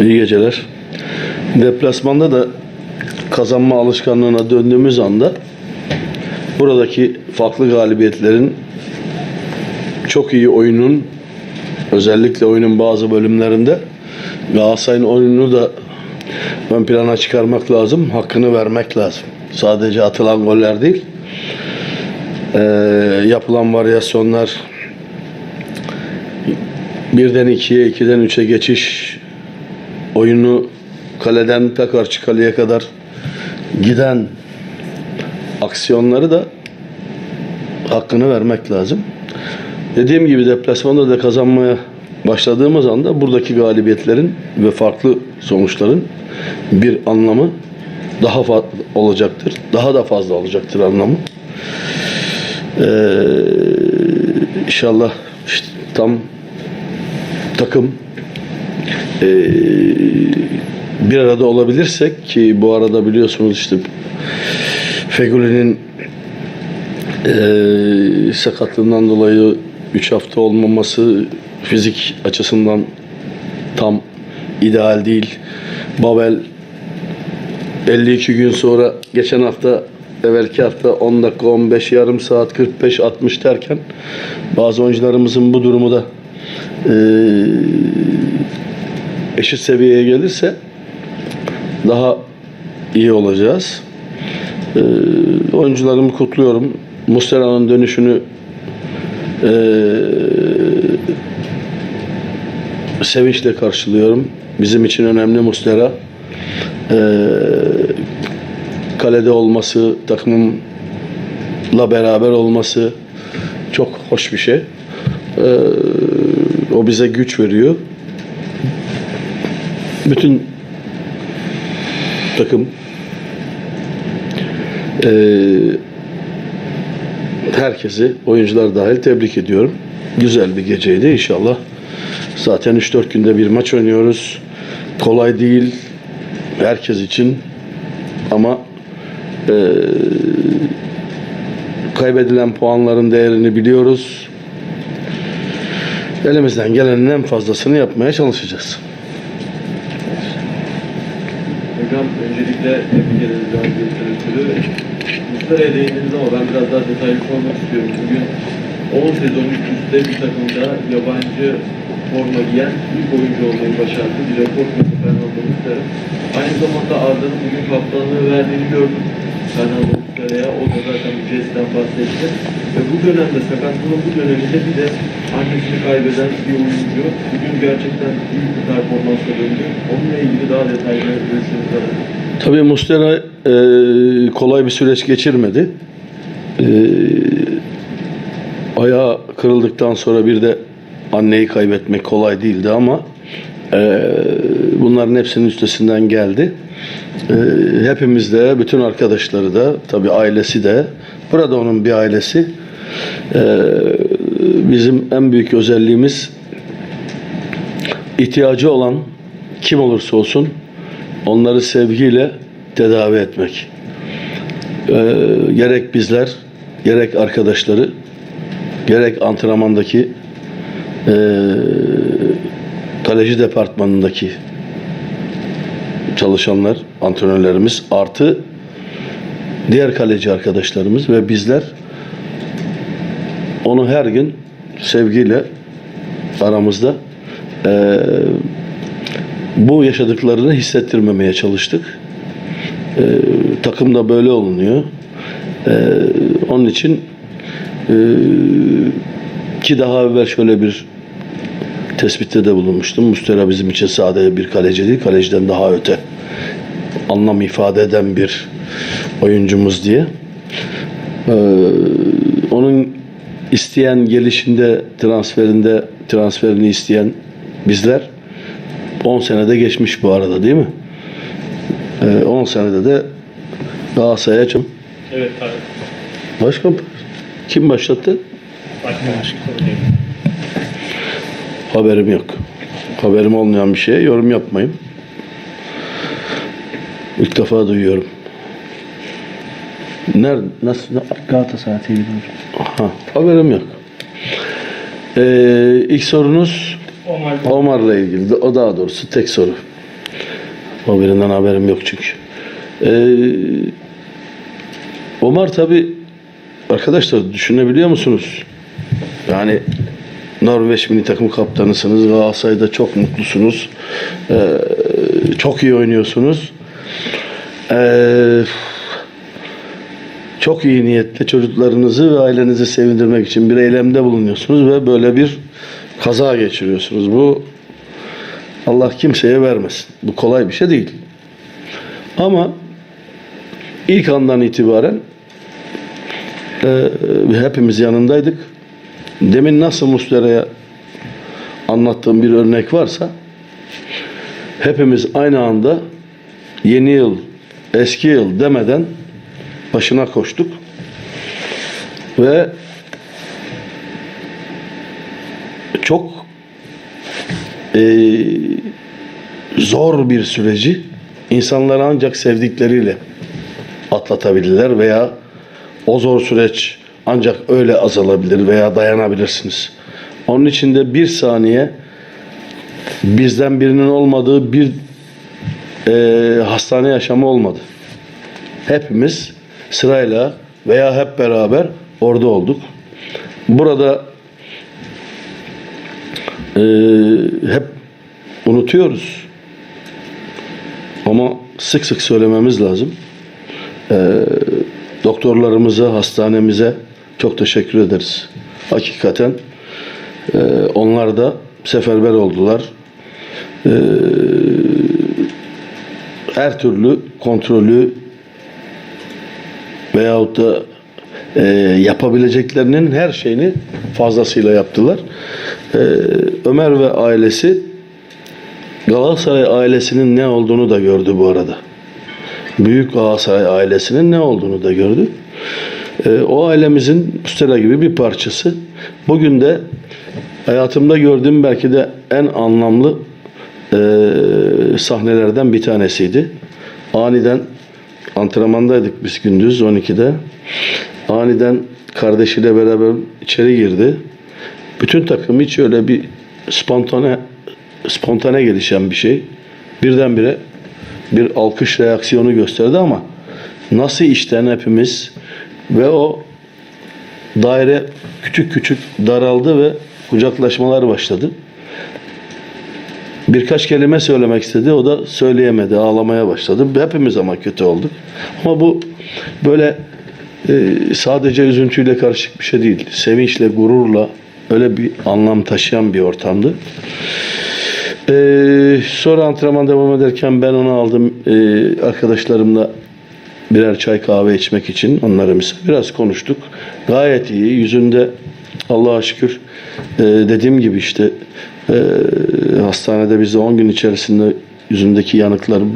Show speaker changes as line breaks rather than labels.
İyi geceler. Deplasmanda da kazanma alışkanlığına döndüğümüz anda buradaki farklı galibiyetlerin çok iyi oyunun özellikle oyunun bazı bölümlerinde Galatasaray'ın oyununu da ön plana çıkarmak lazım. Hakkını vermek lazım. Sadece atılan goller değil. Ee, yapılan varyasyonlar birden ikiye, ikiden üçe geçiş oyunu kaleden ta karşı kadar giden aksiyonları da hakkını vermek lazım. Dediğim gibi deplasmanda da kazanmaya başladığımız anda buradaki galibiyetlerin ve farklı sonuçların bir anlamı daha fazla olacaktır. Daha da fazla olacaktır anlamı. Ee, inşallah işte tam takım ee, bir arada olabilirsek ki bu arada biliyorsunuz işte Fegüli'nin ee, sakatlığından dolayı 3 hafta olmaması fizik açısından tam ideal değil. Babel 52 gün sonra geçen hafta evvelki hafta 10 dakika 15 yarım saat 45 60 derken bazı oyuncularımızın bu durumu da ee, eşit seviyeye gelirse daha iyi olacağız. Ee, oyuncularımı kutluyorum. Muslera'nın dönüşünü ee, sevinçle karşılıyorum. Bizim için önemli Muslera. Ee, kalede olması, takımımla beraber olması çok hoş bir şey. Ee, o bize güç veriyor. Bütün takım eee, herkesi, oyuncular dahil tebrik ediyorum. Güzel bir geceydi inşallah. Zaten 3-4 günde bir maç oynuyoruz. Kolay değil herkes için ama eee, kaybedilen puanların değerini biliyoruz. Elimizden gelenin en fazlasını yapmaya çalışacağız.
Öncelikle tebrik ederiz ötürü. Muslera'ya değindiniz ama ben biraz daha detaylı sormak istiyorum. Bugün 10 sezon üst bir takımda yabancı forma giyen ilk oyuncu olmayı başardı. Bir rekor kırdı Fernando Muslera. Aynı zamanda Arda'nın bugün kaptanlığı verdiğini gördüm. Fernando Muslera'ya. O da zaten bu jestten bahsetti. Ve bu dönemde, sakatlığın bu döneminde bir de annesini kaybeden bir oyuncu. Bugün gerçekten büyük bir performansla döndü. Onunla ilgili daha detaylı alalım.
Tabii Muslera e, kolay bir süreç geçirmedi. E, ayağı kırıldıktan sonra bir de anneyi kaybetmek kolay değildi ama e, bunların hepsinin üstesinden geldi. E, hepimiz de, bütün arkadaşları da, tabii ailesi de, burada onun bir ailesi. E, bizim en büyük özelliğimiz ihtiyacı olan kim olursa olsun onları sevgiyle tedavi etmek. Ee, gerek bizler, gerek arkadaşları, gerek antrenmandaki ee, kaleci departmanındaki çalışanlar, antrenörlerimiz artı diğer kaleci arkadaşlarımız ve bizler onu her gün sevgiyle aramızda ee, bu yaşadıklarını hissettirmemeye çalıştık. Ee, takım böyle olunuyor. Ee, onun için e, ki daha evvel şöyle bir tespitte de bulunmuştum. Mustera bizim için sadece bir kaleci değil, kaleciden daha öte anlam ifade eden bir oyuncumuz diye. Ee, onun isteyen gelişinde, transferinde, transferini isteyen bizler 10 senede geçmiş bu arada değil mi? Ee, 10 senede de Galatasaray'a çok...
Evet abi.
Başka kim başlattı?
Başka başka konu değil.
Haberim yok. Haberim olmayan bir şeye yorum yapmayın. İlk defa duyuyorum. Nerede? Nasıl?
Galatasaray TV'de
Ha, haberim yok. Ee, ilk sorunuz
Omar
Omar'la ilgili. O daha doğrusu tek soru. O birinden haberim yok çünkü. Ee, Omar tabi arkadaşlar düşünebiliyor musunuz? Yani Norveç milli takım kaptanısınız. Galatasaray'da çok mutlusunuz. Ee, çok iyi oynuyorsunuz. Ee, çok iyi niyetle çocuklarınızı ve ailenizi sevindirmek için bir eylemde bulunuyorsunuz ve böyle bir kaza geçiriyorsunuz. Bu Allah kimseye vermesin. Bu kolay bir şey değil. Ama ilk andan itibaren e, hepimiz yanındaydık. Demin nasıl Muslera'ya anlattığım bir örnek varsa hepimiz aynı anda yeni yıl, eski yıl demeden başına koştuk. Ve çok eee, zor bir süreci insanlar ancak sevdikleriyle atlatabilirler veya o zor süreç ancak öyle azalabilir veya dayanabilirsiniz. Onun için de bir saniye bizden birinin olmadığı bir eee, hastane yaşamı olmadı. Hepimiz sırayla veya hep beraber orada olduk. Burada eee, hep unutuyoruz. Ama sık sık söylememiz lazım. Eee, doktorlarımıza, hastanemize çok teşekkür ederiz. Hakikaten eee, onlar da seferber oldular. Eee, her türlü kontrolü veyahut da e, yapabileceklerinin her şeyini fazlasıyla yaptılar. E, Ömer ve ailesi Galatasaray ailesinin ne olduğunu da gördü bu arada. Büyük Galatasaray ailesinin ne olduğunu da gördü. E, o ailemizin Mustera gibi bir parçası. Bugün de hayatımda gördüğüm belki de en anlamlı e, sahnelerden bir tanesiydi. Aniden antrenmandaydık biz gündüz 12'de. Aniden kardeşiyle beraber içeri girdi. Bütün takım hiç öyle bir spontane spontane gelişen bir şey. Birdenbire bir alkış reaksiyonu gösterdi ama nasıl işten hepimiz ve o daire küçük küçük daraldı ve kucaklaşmalar başladı. Birkaç kelime söylemek istedi. O da söyleyemedi. Ağlamaya başladı. Hepimiz ama kötü olduk. Ama bu böyle e, sadece üzüntüyle karışık bir şey değil. Sevinçle, gururla öyle bir anlam taşıyan bir ortamdı. E, sonra antrenman devam ederken ben onu aldım. E, arkadaşlarımla birer çay kahve içmek için onları mis- biraz konuştuk. Gayet iyi. Yüzünde Allah'a şükür e, dediğim gibi işte hastanede bize 10 gün içerisinde yüzündeki yanıkları